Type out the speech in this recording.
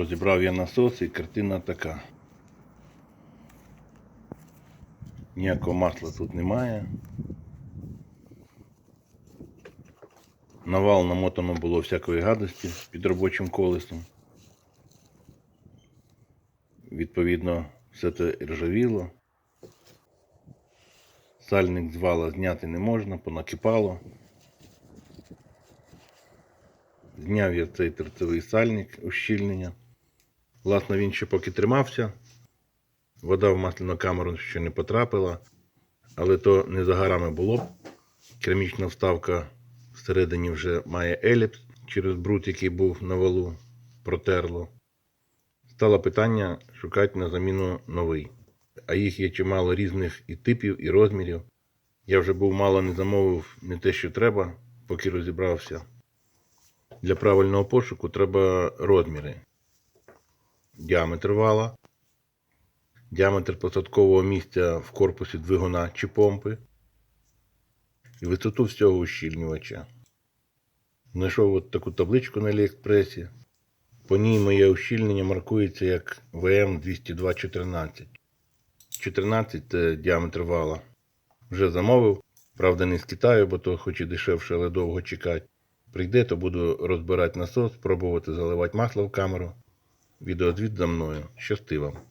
Розібрав я насос і картина така. Ніякого масла тут немає. Навал намотано було всякої гадості під робочим колесом. Відповідно, все це ржавіло. Сальник з вала зняти не можна, понакипало. Зняв я цей терцевий сальник ущільнення. Власне, він ще поки тримався. Вода в масляну камеру ще не потрапила, але то не за горами було. Керамічна вставка всередині вже має еліпс через бруд, який був на валу, протерло. Стало питання шукати на заміну новий. А їх є чимало різних і типів, і розмірів. Я вже був мало не замовив не те, що треба, поки розібрався. Для правильного пошуку треба розміри. Діаметр вала, діаметр посадкового місця в корпусі двигуна чи помпи і висоту всього ущільнювача. Знайшов от таку табличку на Аліекспресі. По ній моє ущільнення маркується як ВМ20214. 14 це діаметр вала. Вже замовив. Правда, не з Китаю, бо то хоч і дешевше, але довго чекати. Прийде, то буду розбирати насос, пробувати заливати масло в камеру. Відеозвіт за мною. Щасти вам!